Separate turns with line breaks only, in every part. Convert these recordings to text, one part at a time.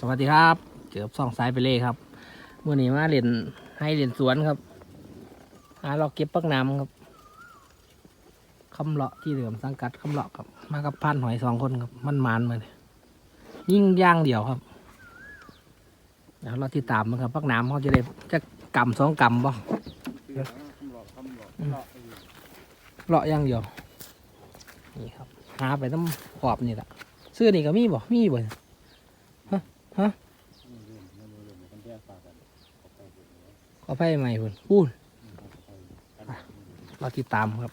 สวัสดีครับเจอบสองสายไปเลยครับเมื่อนี้มาเรียนให้เรียนสวนครับหาเราเก็บปักน้ำครับคำเลาะที่เดิมสังกัดคำเลาะครับ มากับพันหอยสองคนครับ มันมานมาเลยยิ่งย่างเดียวครับเดี๋ยวเราที่ตามมันครับปักน้ำเขาจะได้จะกำสองกำบ่เลาะอย่างเดียวนี่ครับ หาไปน้ำขอบนี่แหละเสื้อนี่ก็มีบ่มีบ่ ขอไปใหม่พุ่นพูดเราติดตามครับ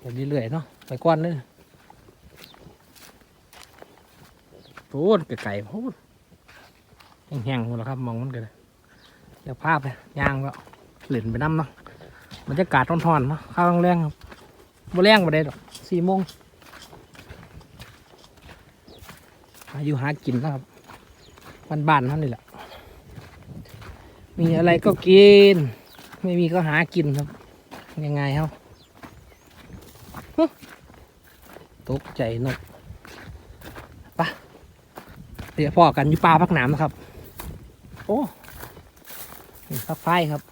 ไปเรื่อยๆเนาะไปก้อนเลยพูดไก่พูดแห้งๆหมดแล้วครับมองมันกันเลยเดี๋ยวภาพไปย่างก็หล่นไปน้ำเนาะบรรยากาศร้อนๆเนาะข้าวแรงครับบ่แรงบ่ได้ดอกสี่โมง อายุหากินแล้วครับบ้านๆเท่านี้แหละ มีอะไรก็กิน ไม่มีก็หากินครับ ยังไงครับตกใจนกปะเดี๋ยวพอกันอยู่ป่าพักหนามนะครับ โอ้พักไฟครับ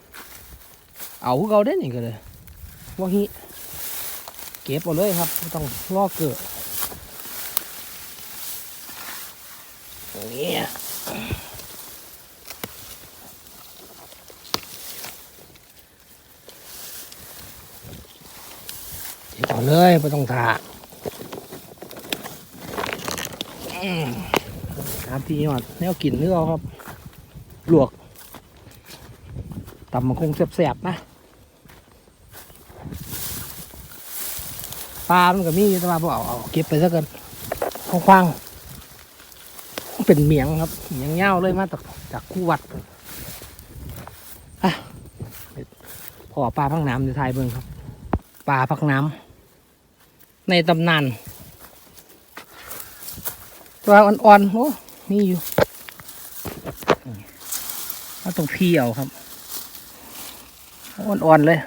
เอาเขาได้นี่ก็เลยว่าฮิเก็บเอาเลยครับไม่ต้องลอกเกิด เนี่ยเดี๋ยวต่อเลยไม่ต้องถาอืมครับพี่ยอดแนวกินเนื้อครับ ลวกตำมันคงแสบๆนะปลามันก็มีแต่ว่าเอาเอาเก็บไปซะกันคว้างๆ เป็นเหมียงครับเหมียงเง่าเลยมาจากจากคู่วัดอะพอปลาพังน้ำในไทยเบิ่งครับปลาพักน้ำในตำนานตัวอ่อนๆโอ้มีอยู่เอาตรงพี่เอาครับอ่อนๆเลย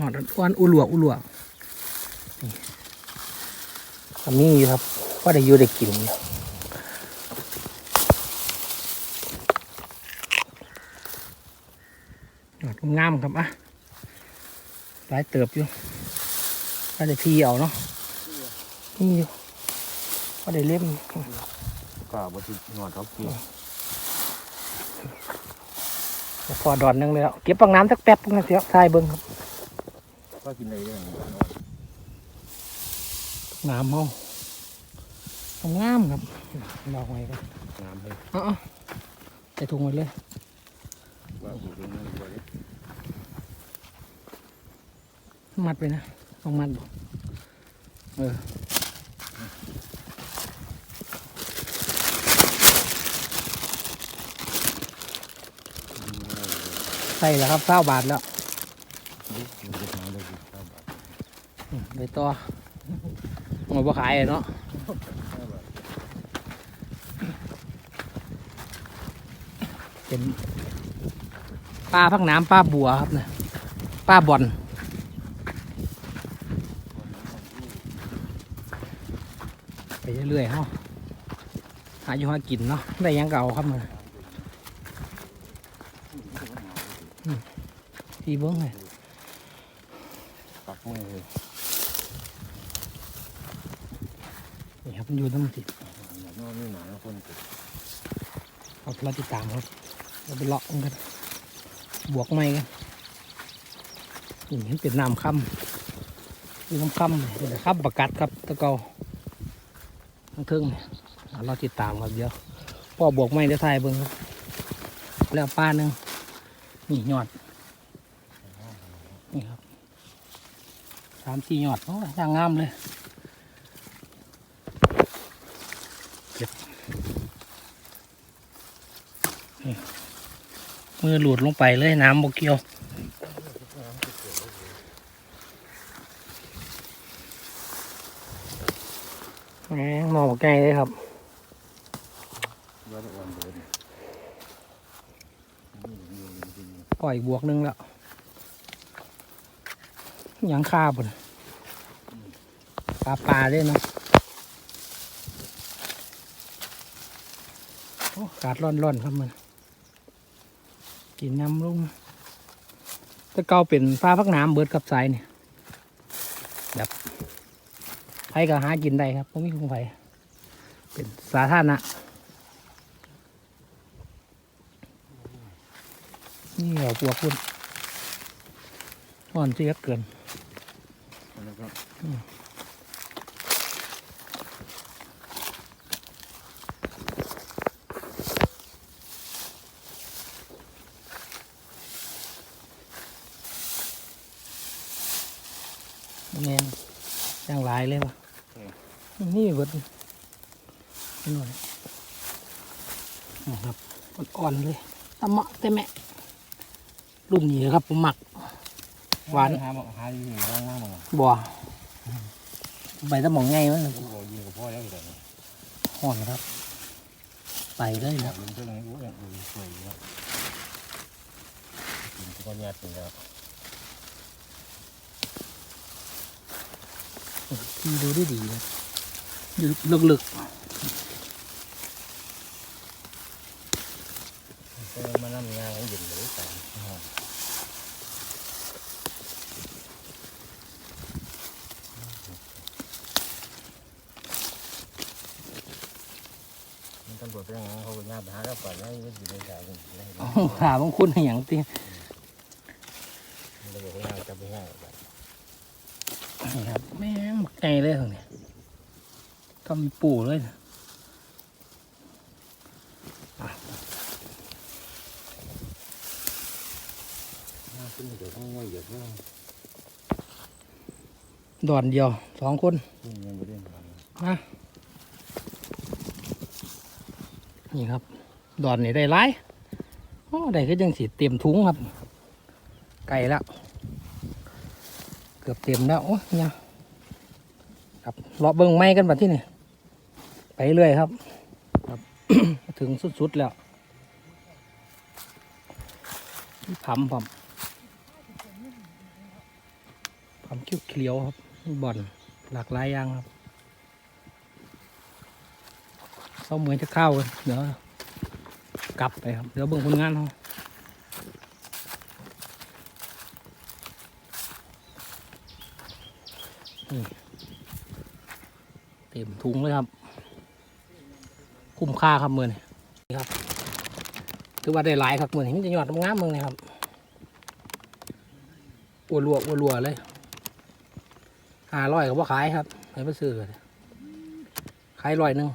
ยอดอ่อนๆอุหลวกอุหลวกอันนี้ครับว่าได้อยู่ได้กินอยู่ยอดงามครับอะหลายเติบอยู่ว่าได้ทีเอาเนาะนี่อยู่ว่าได้เล่ม
ก็บทิหนวดเขากิน
พอดอนหนึงเลยแล้ว เก็บปังน้ำสักแป๊บนึงเสียทายเบิ้งครับ
ก็กินเลยเรื่อง
น้ำห้องงามครับดอกไม้กัน
น้ำเลย
เอ๋อาใส่ถุงไว้เลย
ว่าหูตรงนั้นด้วย
มัดไปนะต้องมัดบ่เออใส่แล้วครับเศร้าบาทแล้วอืม ไปต่อหมดบ่ขายเนาะเป็นปลาพักน้ำปลาบัวครับเนี่ยปลาบอลไปเรื่อยๆเฮาหาอยู่หากินเนาะได้ยังเก่าครับมือที่เบิ้งเลย
ปักมือเลย
นี่ครับ มันอยู่น้ำติด
อย่างนอกนี่หนาคนติด
เอาเราติดตามครับเราไปเลาะกัน บวกไม่กันนี่เห็นเป็นน้ำค่ำคือน้ำค่ำเป็นค่ำประกัดครับตะเกาทั้งเทิงเนี่ยเอาเราติดตามครับเดี๋ยวพ่อบวกไม่เดี๋ยวทายเบิ้งครับแล้วป้าหนึ่งนี่ยอดนี่ครับสามสี่ยอดโอ้ยางงามเลย มือหลุดลงไปเลยน้ำบกเกียวแหมมองบอกไงเลยครับ
ว่าจะวันเดินนี่อยู่จริง
ปล่อยบวกนึงแล้ว ยังคาบนปลาปลาด้วยนะโอ้กาดร้อนๆครับมัน กินน้ำลุ่มแต่เก่าเป็นปลาพักน้ำเบิดกับสายเนี่ยแบบไผก็หากินได้ครับไม่มีคงไผเป็นสาธารณะนี่เหรอพวกคุณอ่อนเสียเกิน
ๆแล้วก็
แมนย่าง หลายเลยวะนี่เบิดนี่หน่อยนะครับอ่อนๆเลยตะเหมาะแต่แม่รุ่นนี้ครับผมหมัก หวาน
หาหมอหาอยู่ว่างๆมา
บัวใบตะหมองไงวะ
กูบอกยิงกับพ่อแล้วแต่เนี่ย
ห่อนครับ ไปเลย
อยา
นะ
กเล่นเท่าไหร่กูอยากดูสวยอยู่แล้วกินก็แย่จริงแล้ว
ที่ดูได้ดีนะอยู่ลึก
ก็มานั่งงานเย็นเลยแต่มันตำรวจเป็นยังไงเขาเป็นญาติหาแล้วก่อนแล้วยังอยู่ในสายกันได้
ๆหาบางคุณให้อย่างที่
มันเลยบอกว่าจะไปง่ายแบบ
นี่ครับ แม่งไงเลยตรงนี้ก็มีปู่เลยนะ
ขึ้นเดี๋ยวต้องง่ายเยอะมาก
ดอนเดียวสองคน
ขึ้นยังไม่ได้
นะนี่ครับ ดอนนี่ได้หลายโอ้ได้ก็ยังสีเต็มถุงครับ ไก่แล้ว เกือบเต็มแล้ว โอ้ยเนี่ย ครับเลาะเบิ้งไม้กันบัดที่นี่ไปเรื่อยครับ ครับ ถึงสุดๆแล้วนี่ผำผำผำคิ้วเขียวครับนี่บ่อนหลากหลายอย่างครับเขาเหมือนจะเข้ากันเดี๋ยวกลับไปครับเดี๋ยวเบิ่งผลงานเขานี่ เต็มถุงเลยครับ คุ้มค่าครับมือนี่นี่ครับถือว่าได้หลายครับมือนี่มันจะยอดงามมือนี่ครับอัวรัวอัวรัวเลยหาร้อยก็ว่าขายครับให้มาซื้อเลยขายร้อยหนึ่ง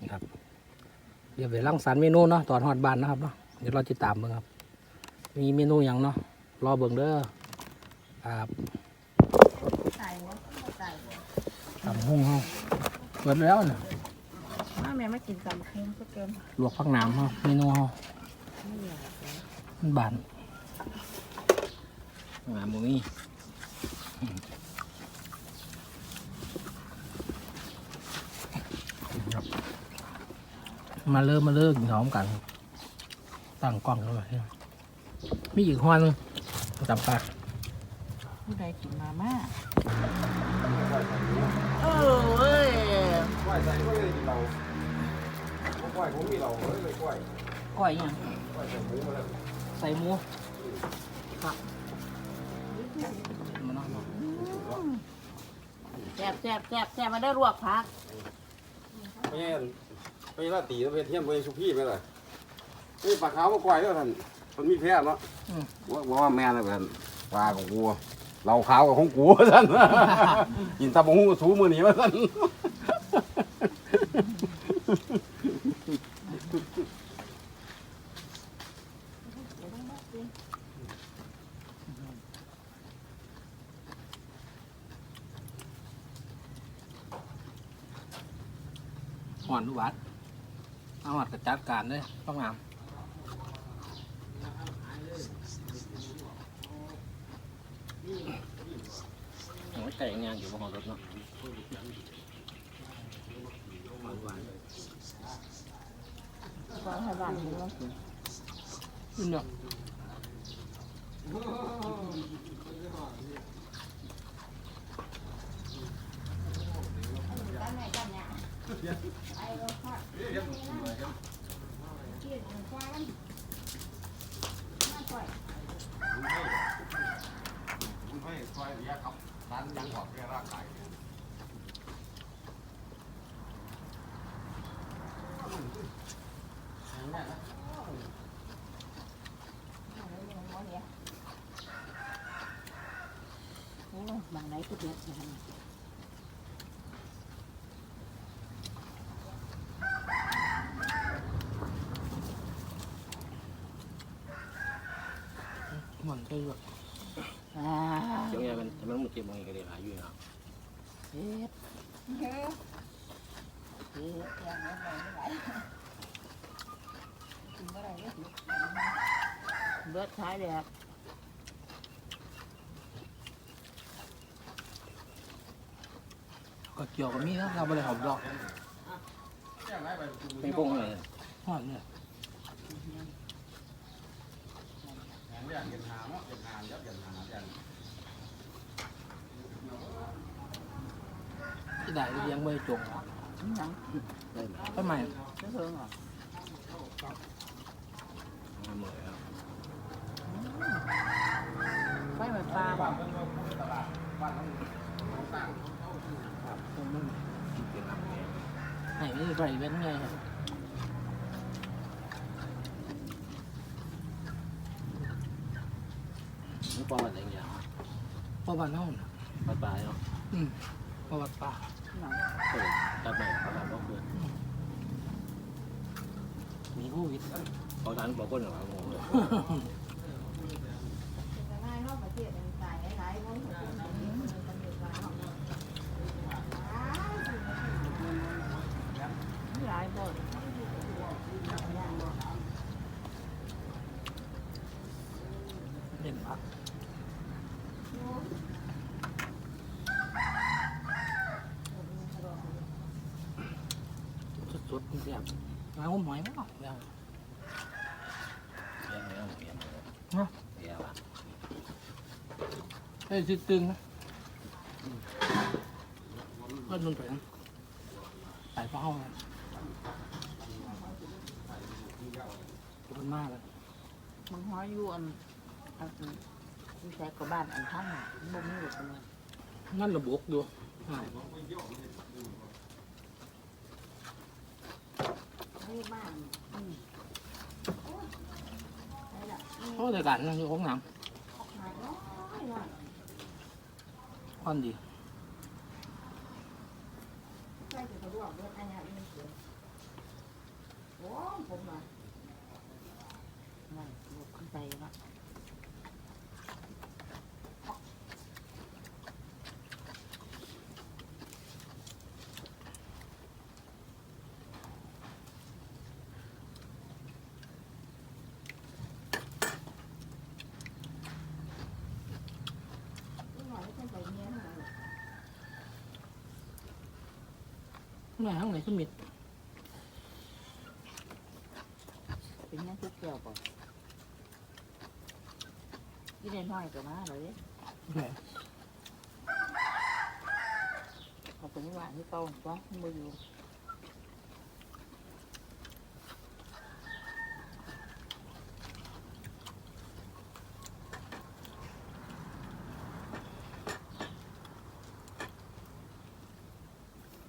นี่ครับเดี๋ยวไปรังสรรค์เมนูเนาะตอนฮอดบานนะครับเนาะเดี๋ยวเราจะตามเบิ่งครับ มีเมนูอย่างเนาะรอเบิ่งเด้อครับ
ใส่หัวใส่หัว
ตำ หุ้งเฮาเปิดแล้วน่ะ
มาแม่มากินตำเค็มก็เกิน
ลวกผักหนามเฮาเมนูเฮา
ไม่อยากเลย
มันบานงามบ่มีครับมาเริ่มมาเริ่มกินหอมกันครับตั้งกล้องเข้าไปมีอีกหัวหนึงจับปลา
ผู้ใดกินมาม่าเออเว้ย
กล้วยใส่ก็เลยเรากล้วยผมมีเราเลยกล้วย
ก้อยยัง
กล้วยใส่หมูมาแล้ว
ใส่หมูครับมันเนาะ
แซ่บแซ่บแซ่บแซ่บมาได้รวกพัก
ไม่ใช่ไม่ใช่ลาตีแล้วไปเทียมไปสุพี่ไปเลยนี่ปลาขาวมากกว่าแล้วท่านมันมีแพ้เนาะว่าว่าแม่นะท่านปลาของกู เราขาวกับของกูท่านกินตาบงหูสูมือหนีมาท่าน
หอนวัดเอาหอดกระจัดการเลยต้องงามโอ้ยไก่งานอ ยู่บนหอรถเนาะหวาน หวาน
ก็ให้บ้านกินแล้วกิน
นี่เนาะ
ไม่ค่อยเรียกครับร้านยังบอกแค่ร่างกาย
โอ้บางไหนก็เดือดนะ
หมันใจแบบ
อ่า
เดี๋ยวเนี่ยมันมันมันเก็บมันก็ได้หาอยู่นะ
เฮ็ดเฮ็ดเฮ็ดอย่างนั้นไม่ไหวกินอะไรเนี่ยเบิดท้ายแดด
ก็เกี่ยวกับมีนะเราไม่ได้หอมดอก
ไม่โป้งเลย
หอมเนี่ย
เรียกเงินหาเนาะเงินหายับเงินหายัน
ที่ไหนยังไม่ได้จงอะ
หยัง
ได้ไหม
ทำไม
จะเพิ่งเหรอ
ไม่เหมือนครับ
ไฟเหมือนปลาบ่
ผมมัน
เป็นน้ำแข็ง
ไหนไม่ได้ไปเว้นไงครับ
นี่ปอมันอะไรอย่างเงี้ย
เพราะบ้านเฮาน่ะ
ปลาปลาเนาะ
อืมเพราะวัดป่า
หนัง
ก็ เลยตัดไปปลาปลาก็คือ
มีโควิด
เขาทานบอกก้นหรอครับผมเลย
หลายบ่
เด่นพัก สดๆแบบงานผมหอยมั้งแบบ
เลี้ยงเลี้ยก่
อน
เดี๋ยว
เฮ้ยตึงนะก็นุ่นไปนะไปเฝ้าเลยมันมากเลย
มันห้อยอยู่อันอันที่ใช้กับบ้านอันทั้งน่ะบ่มีหลุดเลย
นั่นระบกดูใช่
นี่บ้านอืม
เพราะแต่การนั่นคือของหนังควันดี
นั่นลุกขึ้นไปแล้ว
ข้างในข้างในก็มี
เป็นยังทุกแก้วป่ะยี่ได้น้อยกับมาเลย
แหม
เขาเป็นว่าที่เก่าก็มืออยู่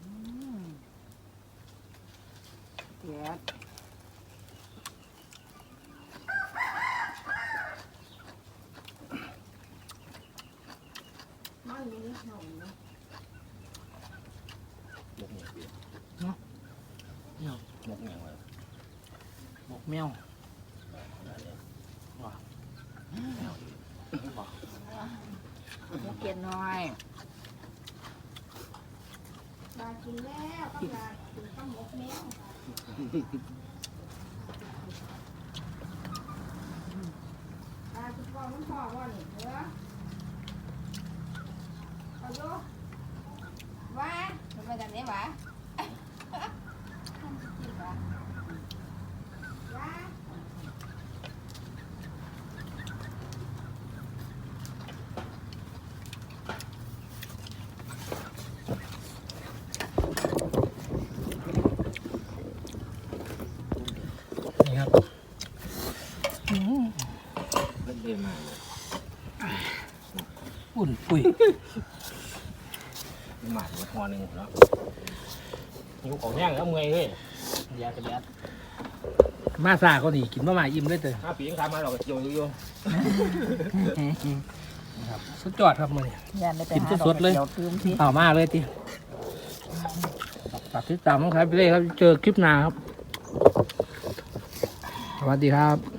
อืมแย่ มันมีนิดหน่อยนะ
มุกเนี่ยเปลี่ยน
เนี่ย
มุกเนี่ยมา
Wah, lumayan ya, Pak. Thank you.
ปลากินแล้วก็ปลากินข้าวหมกแมวปลาทุกคนมันพอว่านี่เหรอเอาโยว่าทำไมแบบนี้วะทำจริงวะ
อุ้ย
หมาดหัวหนึ่งเนาะหิวของแห้งแล้วเมื่อยเฮ้ยยากระเดียด
มาซาเขาดีกินมาหมาอิ่มเลยเตย
ห้าปียังทำมาเราก็โยโยโย่
ครับสุดยอดครับมื้อนี้
ย่านได้ไป
กิน
หา
สดๆเลย
เดี๋ยวตื้มสิ
เอามาเลยทีฝากติดตามน้องครับไปเลยครับ เจอคลิปหน้าครับ สวัสดีครับ